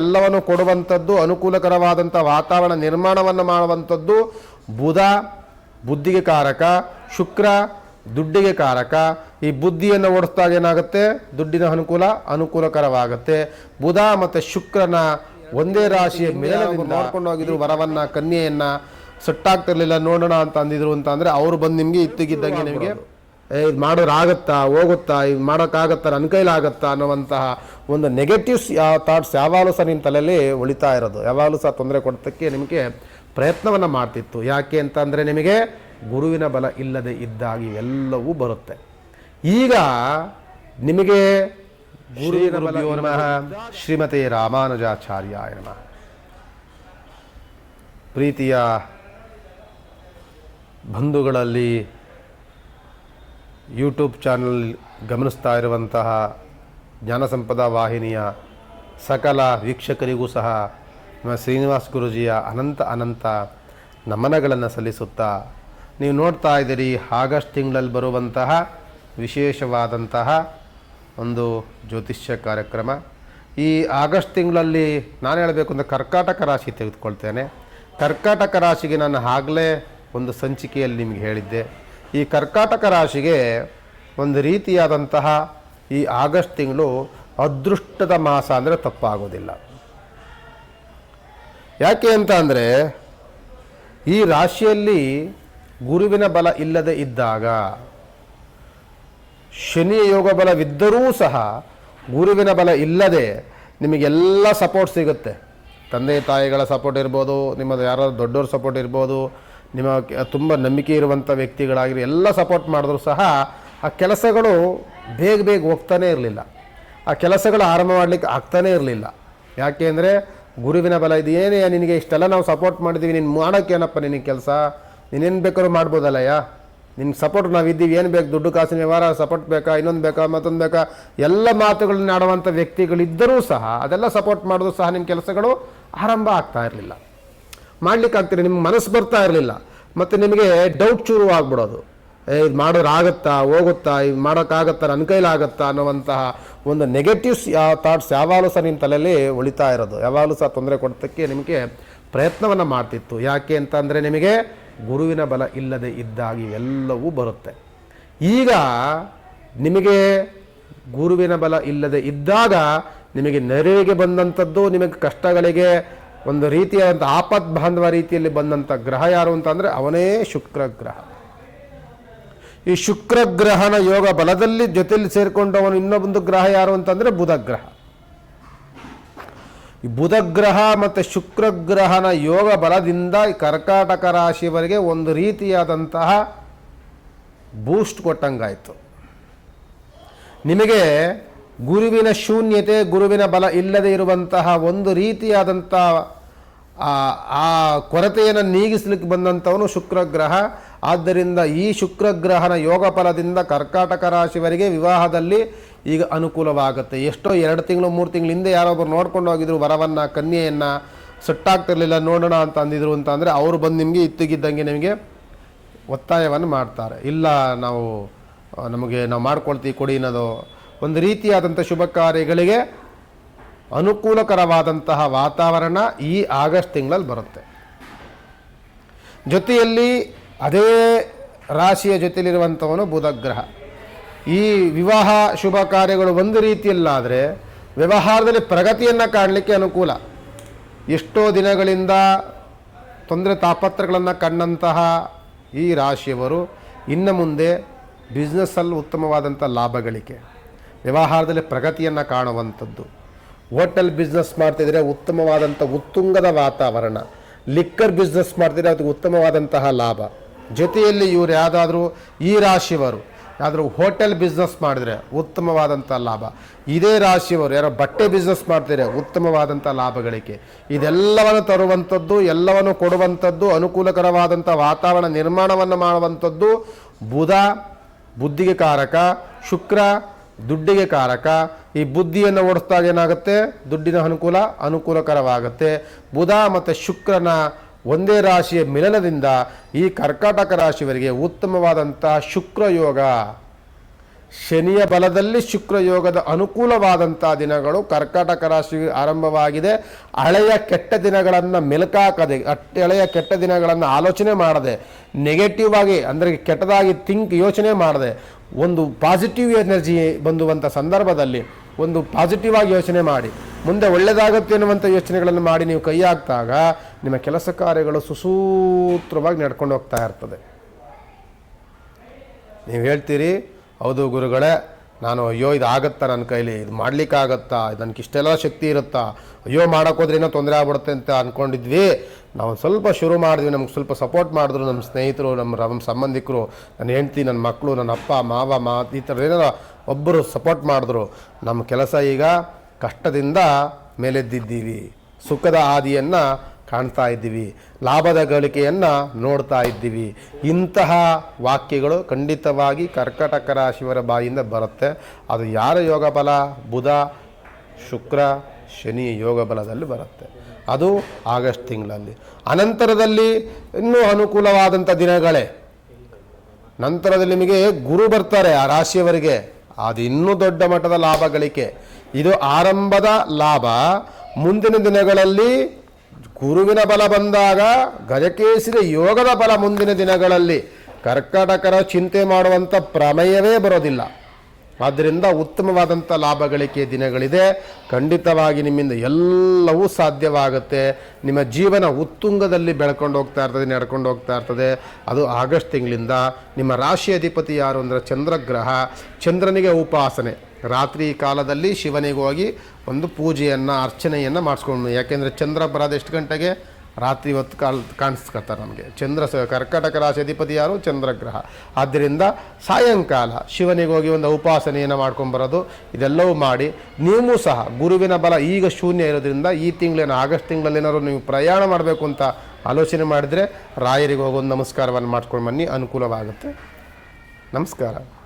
ಎಲ್ಲವನ್ನು ಕೊಡುವಂಥದ್ದು ಅನುಕೂಲಕರವಾದಂಥ ವಾತಾವರಣ ನಿರ್ಮಾಣವನ್ನು ಮಾಡುವಂಥದ್ದು ಬುಧ ಬುದ್ಧಿಗೆ ಕಾರಕ ಶುಕ್ರ ದುಡ್ಡಿಗೆ ಕಾರಕ. ಈ ಬುದ್ಧಿಯನ್ನು ಓಡಿಸಿದಾಗ ಏನಾಗುತ್ತೆ? ದುಡ್ಡಿನ ಅನುಕೂಲ ಅನುಕೂಲಕರವಾಗುತ್ತೆ. ಬುಧ ಮತ್ತು ಶುಕ್ರನ ಒಂದೇ ರಾಶಿಯ ಮೇಲೆ ನೋಡ್ಕೊಂಡು ಹೋಗಿದ್ರು ವರವನ್ನು ಕನ್ಯೆಯನ್ನು ಸೆಟ್ಟಾಗ್ತಿರ್ಲಿಲ್ಲ ನೋಡೋಣ ಅಂತ ಅಂದಿದ್ರು ಅಂತ ಅಂದರೆ ಅವರು ಬಂದು ನಿಮಗೆ ಇತ್ತಿಗಿದ್ದಂಗೆ ನಿಮಗೆ ಇದು ಮಾಡೋರು ಆಗುತ್ತಾ ಹೋಗುತ್ತಾ ಇದು ಮಾಡೋಕ್ಕಾಗತ್ತಾ ನನ್ನ ಕೈಲಾಗತ್ತಾ ಅನ್ನುವಂತಹ ಒಂದು ನೆಗೆಟಿವ್ಸ್ ಯಾವ ಥಾಟ್ಸ್ ಯಾವಾಗಲೂ ಸಹ ನಿಮ್ಮ ತಲೆಯಲ್ಲಿ ಉಳಿತಾ ಇರೋದು. ಯಾವಾಗಲೂ ಸಹ ತೊಂದರೆ ಕೊಡ್ತಕ್ಕೆ ನಿಮಗೆ ಪ್ರಯತ್ನವನ್ನು ಮಾಡ್ತಿತ್ತು. ಯಾಕೆ ಅಂತಂದರೆ ನಿಮಗೆ ಗುರುವಿನ ಬಲ ಇಲ್ಲದೆ ಇದ್ದಾಗ ಎಲ್ಲವೂ ಬರುತ್ತೆ. ಈಗ ನಿಮಗೆ ಗುರುವಿನ ಬಲ ನಮಃ. ಶ್ರೀಮತಿ ರಾಮಾನುಜಾಚಾರ್ಯ ನಮಃ. ಪ್ರೀತಿಯ ಬಂಧುಗಳಲ್ಲಿ ಯೂಟ್ಯೂಬ್ ಚಾನಲ್ ಗಮನಿಸ್ತಾ ಇರುವಂತಹ ಜ್ಞಾನಸಂಪದ ವಾಹಿನಿಯ ಸಕಲ ವೀಕ್ಷಕರಿಗೂ ಸಹ ನಮ್ಮ ಶ್ರೀನಿವಾಸ್ ಗುರುಜಿಯ ಅನಂತ ಅನಂತ ನಮನಗಳನ್ನು ಸಲ್ಲಿಸುತ್ತಾ ನೀವು ನೋಡ್ತಾ ಇದ್ದೀರಿ, ಆಗಸ್ಟ್ ತಿಂಗಳಲ್ಲಿ ಬರುವಂತಹ ವಿಶೇಷವಾದಂತಹ ಒಂದು ಜ್ಯೋತಿಷ್ಯ ಕಾರ್ಯಕ್ರಮ. ಈ ಆಗಸ್ಟ್ ತಿಂಗಳಲ್ಲಿ ನಾನು ಹೇಳಬೇಕು ಅಂದರೆ ಕರ್ಕಾಟಕ ರಾಶಿ ತೆಗೆದುಕೊಳ್ತೇನೆ. ಕರ್ಕಾಟಕ ರಾಶಿಗೆ ನಾನು ಆಗಲೇ ಒಂದು ಸಂಚಿಕೆಯಲ್ಲಿ ನಿಮಗೆ ಹೇಳಿದ್ದೆ. ಈ ಕರ್ಕಾಟಕ ರಾಶಿಗೆ ಒಂದು ರೀತಿಯಾದಂತಹ ಈ ಆಗಸ್ಟ್ ತಿಂಗಳು ಅದೃಷ್ಟದ ಮಾಸ ಅಂದರೆ ತಪ್ಪಾಗೋದಿಲ್ಲ. ಯಾಕೆ ಅಂತ ಅಂದರೆ ಈ ರಾಶಿಯಲ್ಲಿ ಗುರುವಿನ ಬಲ ಇಲ್ಲದೆ ಇದ್ದಾಗ, ಶನಿಯ ಯೋಗ ಬಲವಿದ್ದರೂ ಸಹ ಗುರುವಿನ ಬಲ ಇಲ್ಲದೆ ನಿಮಗೆಲ್ಲ ಸಪೋರ್ಟ್ ಸಿಗುತ್ತೆ. ತಂದೆ ತಾಯಿಗಳ ಸಪೋರ್ಟ್ ಇರ್ಬೋದು, ನಿಮ್ಮದು ಯಾರಾದ್ರು ದೊಡ್ಡವ್ರ ಸಪೋರ್ಟ್ ಇರ್ಬೋದು ನಿಮ್ಮ ತುಂಬ ನಂಬಿಕೆ ಇರುವಂಥ ವ್ಯಕ್ತಿಗಳಾಗಿರಿ, ಎಲ್ಲ ಸಪೋರ್ಟ್ ಮಾಡಿದ್ರು ಸಹ ಆ ಕೆಲಸಗಳು ಬೇಗ ಬೇಗ ಹೋಗ್ತಾನೇ ಇರಲಿಲ್ಲ. ಆ ಕೆಲಸಗಳು ಆರಂಭ ಮಾಡಲಿಕ್ಕೆ ಆಗ್ತಾನೇ ಇರಲಿಲ್ಲ. ಯಾಕೆ ಅಂದರೆ ಗುರುವಿನ ಬಲ ಇದು, ಏನೇ ನಿನಗೆ ಇಷ್ಟೆಲ್ಲ ನಾವು ಸಪೋರ್ಟ್ ಮಾಡಿದ್ದೀವಿ ನೀನು ಮಾಡೋಕ್ಕೇನಪ್ಪ ನಿನಗೆ ಕೆಲಸ? ನೀನೇನು ಬೇಕಾದ್ರೂ ಮಾಡ್ಬೋದಲ್ಲಯ್ಯ? ನಿನ್ನ ಸಪೋರ್ಟ್ ನಾವು ಇದ್ದೀವಿ ಏನು ಬೇಕು? ದುಡ್ಡು, ಕಾಸಿನ ವ್ಯವಹಾರ ಸಪೋರ್ಟ್ ಬೇಕಾ, ಇನ್ನೊಂದು ಬೇಕಾ, ಮತ್ತೊಂದು ಬೇಕಾ? ಎಲ್ಲ ಮಾತುಗಳನ್ನ ಆಡುವಂಥ ವ್ಯಕ್ತಿಗಳಿದ್ದರೂ ಸಹ, ಅದೆಲ್ಲ ಸಪೋರ್ಟ್ ಮಾಡಿದ್ರು ಸಹ ನಿಮ್ಮ ಕೆಲಸಗಳು ಆರಂಭ ಆಗ್ತಾ ಇರಲಿಲ್ಲ. ಮಾಡ್ಲಿಕ್ಕೆ ಆಗ್ತಿರಿ ನಿಮ್ಗೆ ಮನಸ್ಸು ಬರ್ತಾ ಇರಲಿಲ್ಲ. ಮತ್ತು ನಿಮಗೆ ಡೌಟ್ ಶುರು ಆಗ್ಬಿಡೋದು. ಏ, ಇದು ಮಾಡೋರು ಆಗುತ್ತಾ, ಹೋಗುತ್ತಾ, ಇದು ಮಾಡೋಕ್ಕಾಗತ್ತಾ, ನನ್ನ ಕೈಲಾಗತ್ತಾ ಅನ್ನುವಂತಹ ಒಂದು ನೆಗೆಟಿವ್ಸ್ ಯಾವ ಥಾಟ್ಸ್ ಯಾವಾಗಲೂ ಸಹ ನಿಮ್ಮ ತಲೆಯಲ್ಲಿ ಉಳಿತಾ ಇರೋದು. ಯಾವಾಗಲೂ ಸಹ ತೊಂದರೆ ಕೊಡೋದಕ್ಕೆ ನಿಮಗೆ ಪ್ರಯತ್ನವನ್ನು ಮಾಡ್ತಿತ್ತು. ಯಾಕೆ ಅಂತಂದರೆ ನಿಮಗೆ ಗುರುವಿನ ಬಲ ಇಲ್ಲದೆ ಇದ್ದಾಗಿ ಎಲ್ಲವೂ ಬರುತ್ತೆ. ಈಗ ನಿಮಗೆ ಗುರುವಿನ ಬಲ ಇಲ್ಲದೆ ಇದ್ದಾಗ ನಿಮಗೆ ನೆರವಿಗೆ ಬಂದಂಥದ್ದು, ನಿಮಗೆ ಕಷ್ಟಗಳಿಗೆ ಒಂದು ರೀತಿಯಾದಂಥ ಆಪತ್ ಬಾಂಧವ ರೀತಿಯಲ್ಲಿ ಬಂದಂಥ ಗ್ರಹ ಯಾರು ಅಂತಂದರೆ ಅವನೇ ಶುಕ್ರ ಗ್ರಹ ಈ ಶುಕ್ರ ಗ್ರಹನ ಯೋಗ ಬಲದಲ್ಲಿ ಜೊತೆಯಲ್ಲಿ ಸೇರಿಕೊಂಡವನು ಇನ್ನೊಂದು ಗ್ರಹ ಯಾರು ಅಂತಂದರೆ ಬುಧ ಗ್ರಹ ಈ ಬುಧ ಗ್ರಹ ಮತ್ತು ಶುಕ್ರ ಗ್ರಹನ ಯೋಗ ಬಲದಿಂದ ಕರ್ಕಾಟಕ ರಾಶಿಯವರೆಗೆ ಒಂದು ರೀತಿಯಾದಂತಹ ಬೂಸ್ಟ್ ಕೊಟ್ಟಂಗಾಯಿತು. ನಿಮಗೆ ಗುರುವಿನ ಶೂನ್ಯತೆ, ಗುರುವಿನ ಬಲ ಇಲ್ಲದೆ ಇರುವಂತಹ ಒಂದು ರೀತಿಯಾದಂಥ, ಆ ಕೊರತೆಯನ್ನು ನೀಗಿಸ್ಲಿಕ್ಕೆ ಬಂದಂಥವನು ಶುಕ್ರಗ್ರಹ. ಆದ್ದರಿಂದ ಈ ಶುಕ್ರಗ್ರಹನ ಯೋಗ ಫಲದಿಂದ ಕರ್ಕಾಟಕ ರಾಶಿವರಿಗೆ ವಿವಾಹದಲ್ಲಿ ಈಗ ಅನುಕೂಲವಾಗುತ್ತೆ. ಎಷ್ಟೋ ಎರಡು ತಿಂಗಳು, ಮೂರು ತಿಂಗಳು ಹಿಂದೆ ಯಾರೊಬ್ಬರು ನೋಡ್ಕೊಂಡು ಹೋಗಿದ್ರು, ವರವನ್ನು, ಕನ್ಯೆಯನ್ನು, ಸುಟ್ಟಾಗ್ತಿರಲಿಲ್ಲ, ನೋಡೋಣ ಅಂತ ಅಂದಿದ್ರು ಅಂತ ಅಂದರೆ ಅವರು ಬಂದು ನಿಮಗೆ ಇತ್ತಿಗಿದ್ದಂಗೆ ನಿಮಗೆ ಒತ್ತಾಯವನ್ನು ಮಾಡ್ತಾರೆ. ಇಲ್ಲ, ನಾವು ನಮಗೆ ನಾವು ಮಾಡ್ಕೊಳ್ತೀವಿ, ಕೊಡಿ ಅನ್ನೋದು ಒಂದು ರೀತಿಯಾದಂಥ ಶುಭ ಕಾರ್ಯಗಳಿಗೆ ಅನುಕೂಲಕರವಾದಂತಹ ವಾತಾವರಣ ಈ ಆಗಸ್ಟ್ ತಿಂಗಳಲ್ಲಿ ಬರುತ್ತೆ. ಜೊತೆಯಲ್ಲಿ ಅದೇ ರಾಶಿಯ ಜೊತೆಯಲ್ಲಿರುವಂಥವನು ಬುಧಗ್ರಹ. ಈ ವಿವಾಹ ಶುಭ ಕಾರ್ಯಗಳು ಒಂದು ರೀತಿಯಲ್ಲಾದರೆ ವ್ಯವಹಾರದಲ್ಲಿ ಪ್ರಗತಿಯನ್ನು ಕಾಣಲಿಕ್ಕೆ ಅನುಕೂಲ. ಎಷ್ಟೋ ದಿನಗಳಿಂದ ತೊಂದರೆ ತಾಪತ್ರಗಳನ್ನು ಕಂಡಂತಹ ಈ ರಾಶಿಯವರು ಇನ್ನು ಮುಂದೆ ಬಿಸ್ನೆಸ್ಸಲ್ಲಿ ಉತ್ತಮವಾದಂಥ ಲಾಭ ಗಳಿಕೆ ವ್ಯವಹಾರದಲ್ಲಿ ಪ್ರಗತಿಯನ್ನು ಕಾಣುವಂಥದ್ದು. ಹೋಟೆಲ್ ಬಿಸ್ನೆಸ್ ಮಾಡ್ತಿದ್ರೆ ಉತ್ತಮವಾದಂಥ ಉತ್ತುಂಗದ ವಾತಾವರಣ. ಲಿಕ್ಕರ್ ಬಿಸ್ನೆಸ್ ಮಾಡ್ತಿದ್ರೆ ಅದಕ್ಕೆ ಉತ್ತಮವಾದಂತಹ ಲಾಭ. ಜೊತೆಯಲ್ಲಿ ಇವರು ಯಾವುದಾದ್ರೂ ಈ ರಾಶಿಯವರು, ಯಾವುದಾದ್ರೂ ಹೋಟೆಲ್ ಬಿಸ್ನೆಸ್ ಮಾಡಿದರೆ ಉತ್ತಮವಾದಂಥ ಲಾಭ. ಇದೇ ರಾಶಿಯವರು ಯಾರೋ ಬಟ್ಟೆ ಬಿಸ್ನೆಸ್ ಮಾಡ್ತಿದ್ರೆ ಉತ್ತಮವಾದಂಥ ಲಾಭ ಗಳಿಕೆ ಇದೆಲ್ಲವನ್ನು ತರುವಂಥದ್ದು, ಎಲ್ಲವನ್ನು ಕೊಡುವಂಥದ್ದು, ಅನುಕೂಲಕರವಾದಂಥ ವಾತಾವರಣ ನಿರ್ಮಾಣವನ್ನು ಮಾಡುವಂಥದ್ದು ಬುಧ, ಬುದ್ಧಿಗೆ ಕಾರಕ, ಶುಕ್ರ ದುಡ್ಡಿಗೆ ಕಾರಕ. ಈ ಬುದ್ಧಿಯನ್ನು ಓಡಿಸಿದಾಗ ಏನಾಗುತ್ತೆ? ದುಡ್ಡಿನ ಅನುಕೂಲ, ಅನುಕೂಲಕರವಾಗುತ್ತೆ. ಬುಧ ಮತ್ತು ಶುಕ್ರನ ಒಂದೇ ರಾಶಿಯ ಮಿಲನದಿಂದ ಈ ಕರ್ಕಾಟಕ ರಾಶಿಯವರಿಗೆ ಉತ್ತಮವಾದಂಥ ಶುಕ್ರ ಯೋಗ ಶನಿಯ ಬಲದಲ್ಲಿ ಶುಕ್ರ ಯೋಗದ ಅನುಕೂಲವಾದಂಥ ದಿನಗಳು ಕರ್ಕಾಟಕ ರಾಶಿ ಆರಂಭವಾಗಿದೆ. ಹಳೆಯ ಕೆಟ್ಟ ದಿನಗಳನ್ನು ಮೆಲುಕಾಕದೆ ಅಟ್ಟ ಹಳೆಯ ಕೆಟ್ಟ ದಿನಗಳನ್ನು ಆಲೋಚನೆ ಮಾಡದೆ ನೆಗೆಟಿವ್ ಆಗಿ, ಅಂದರೆ ಕೆಟ್ಟದಾಗಿ ಥಿಂಕ್ ಯೋಚನೆ ಮಾಡದೆ, ಒಂದು ಪಾಸಿಟಿವ್ ಎನರ್ಜಿ ಬಂದುವಂಥ ಸಂದರ್ಭದಲ್ಲಿ ಒಂದು ಪಾಸಿಟಿವ್ ಆಗಿ ಯೋಚನೆ ಮಾಡಿ, ಮುಂದೆ ಒಳ್ಳೆಯದಾಗುತ್ತೆ ಅನ್ನುವಂಥ ಯೋಚನೆಗಳನ್ನು ಮಾಡಿ ನೀವು ಕೈ ಹಾಕಿದಾಗ ನಿಮ್ಮ ಕೆಲಸ ಕಾರ್ಯಗಳು ಸುಸೂತ್ರವಾಗಿ ನಡ್ಕೊಂಡು ಹೋಗ್ತಾ ಇರ್ತದೆ. ನೀವು ಹೇಳ್ತೀರಿ ಹೌದು ಗುರುಗಳೇ, ನಾನು ಅಯ್ಯೋ ಇದು ಆಗುತ್ತಾ ನನ್ನ ಕೈಲಿ? ಇದು ಮಾಡ್ಲಿಕ್ಕಾಗತ್ತಾ? ನನಗೆ ಇಷ್ಟೆಲ್ಲ ಶಕ್ತಿ ಇರುತ್ತಾ? ಅಯ್ಯೋ ಮಾಡೋಕ್ಕೋದ್ರೆ ಏನೋ ತೊಂದರೆ ಆಗ್ಬಿಡುತ್ತೆ ಅಂತ ಅಂದ್ಕೊಂಡಿದ್ವಿ ನಾವು ಸ್ವಲ್ಪ ಶುರು ಮಾಡಿದ್ವಿ, ನಮ್ಗೆ ಸ್ವಲ್ಪ ಸಪೋರ್ಟ್ ಮಾಡಿದ್ರು ನಮ್ಮ ಸ್ನೇಹಿತರು ನಮ್ಮ ನಮ್ಮ ಸಂಬಂಧಿಕರು ನನ್ನ ಹೆಂಡ್ತಿ ನನ್ನ ಮಕ್ಕಳು ನನ್ನ ಅಪ್ಪ, ಮಾವ, ಮಾ, ಈ ಥರ ಏನಾರ ಒಬ್ಬರು ಸಪೋರ್ಟ್ ಮಾಡಿದ್ರು. ನಮ್ಮ ಕೆಲಸ ಈಗ ಕಷ್ಟದಿಂದ ಮೇಲೆದ್ದಿದ್ದೀವಿ. ಸುಖದ ಹಾದಿಯನ್ನು ಕಾಣ್ತಾ ಇದ್ದೀವಿ. ಲಾಭದ ಗಳಿಕೆಯನ್ನು ನೋಡ್ತಾ ಇದ್ದೀವಿ. ಇಂತಹ ವಾಕ್ಯಗಳು ಖಂಡಿತವಾಗಿ ಕರ್ಕಟಕ ರಾಶಿಯವರ ಬಾಯಿಂದ ಬರುತ್ತೆ. ಅದು ಯಾರ ಯೋಗ ಬಲ? ಬುಧ, ಶುಕ್ರ, ಶನಿ ಯೋಗ ಬಲದಲ್ಲಿ ಬರುತ್ತೆ. ಅದು ಆಗಸ್ಟ್ ತಿಂಗಳಲ್ಲಿ. ಅನಂತರದಲ್ಲಿ ಇನ್ನೂ ಅನುಕೂಲವಾದಂಥ ದಿನಗಳೇ. ನಂತರದಲ್ಲಿ ನಿಮಗೆ ಗುರು ಬರ್ತಾರೆ ಆ ರಾಶಿಯವರಿಗೆ. ಅದು ಇನ್ನೂ ದೊಡ್ಡ ಮಟ್ಟದ ಲಾಭ ಗಳಿಕೆ. ಇದು ಆರಂಭದ ಲಾಭ. ಮುಂದಿನ ದಿನಗಳಲ್ಲಿ ಗುರುವಿನ ಬಲ ಬಂದಾಗ ಗಜಕೇಸರಿ ಯೋಗದ ಬಲ ಮುಂದಿನ ದಿನಗಳಲ್ಲಿ ಕರ್ಕಟಕರ ಚಿಂತೆ ಮಾಡುವಂಥ ಪ್ರಮೇಯವೇ ಬರೋದಿಲ್ಲ. ಆದ್ದರಿಂದ ಉತ್ತಮವಾದಂಥ ಲಾಭ ಗಳಿಕೆ ದಿನಗಳಿದೆ. ಖಂಡಿತವಾಗಿ ನಿಮ್ಮಿಂದ ಎಲ್ಲವೂ ಸಾಧ್ಯವಾಗುತ್ತೆ. ನಿಮ್ಮ ಜೀವನ ಉತ್ತುಂಗದಲ್ಲಿ ಬೆಳ್ಕೊಂಡು ಹೋಗ್ತಾ ಇರ್ತದೆ, ನಡ್ಕೊಂಡು ಹೋಗ್ತಾ ಇರ್ತದೆ. ಅದು ಆಗಸ್ಟ್ ತಿಂಗಳಿಂದ ನಿಮ್ಮ ರಾಶಿ ಅಧಿಪತಿ ಯಾರು ಅಂದರೆ ಚಂದ್ರಗ್ರಹ, ಚಂದ್ರನಿಗೆ ಉಪಾಸನೆ. ರಾತ್ರಿ ಕಾಲದಲ್ಲಿ ಶಿವನಿಗೆ ಹೋಗಿ ಒಂದು ಪೂಜೆಯನ್ನು, ಅರ್ಚನೆಯನ್ನು ಮಾಡಿಸ್ಕೊಂಡು, ಯಾಕೆಂದರೆ ಚಂದ್ರ ಬರೋದು ಎಷ್ಟು ಗಂಟೆಗೆ? ರಾತ್ರಿ ಹೊತ್ತು ಕಾಲ ಕಾಣಿಸ್ಕೊತಾರೆ ನಮಗೆ. ಚಂದ್ರ ಸ, ಕರ್ಕಟಕ ರಾಶಿ ಅಧಿಪತಿ ಯಾರು? ಚಂದ್ರಗ್ರಹ. ಆದ್ದರಿಂದ ಸಾಯಂಕಾಲ ಶಿವನಿಗೆ ಹೋಗಿ ಒಂದು ಉಪಾಸನೆಯನ್ನು ಮಾಡ್ಕೊಂಬರೋದು ಇದೆಲ್ಲವೂ ಮಾಡಿ, ನೀವು ಸಹ ಗುರುವಿನ ಬಲ ಈಗ ಶೂನ್ಯ ಇರೋದ್ರಿಂದ ಈ ತಿಂಗಳೇನು, ಆಗಸ್ಟ್ ತಿಂಗಳಲ್ಲಿ ಏನಾದ್ರು ನೀವು ಪ್ರಯಾಣ ಮಾಡಬೇಕು ಅಂತ ಆಲೋಚನೆ ಮಾಡಿದರೆ ರಾಯರಿಗೆ ಹೋಗಿ ಒಂದು ನಮಸ್ಕಾರವನ್ನು ಮಾಡ್ಕೊಂಡು ಬನ್ನಿ, ಅನುಕೂಲವಾಗುತ್ತೆ. ನಮಸ್ಕಾರ.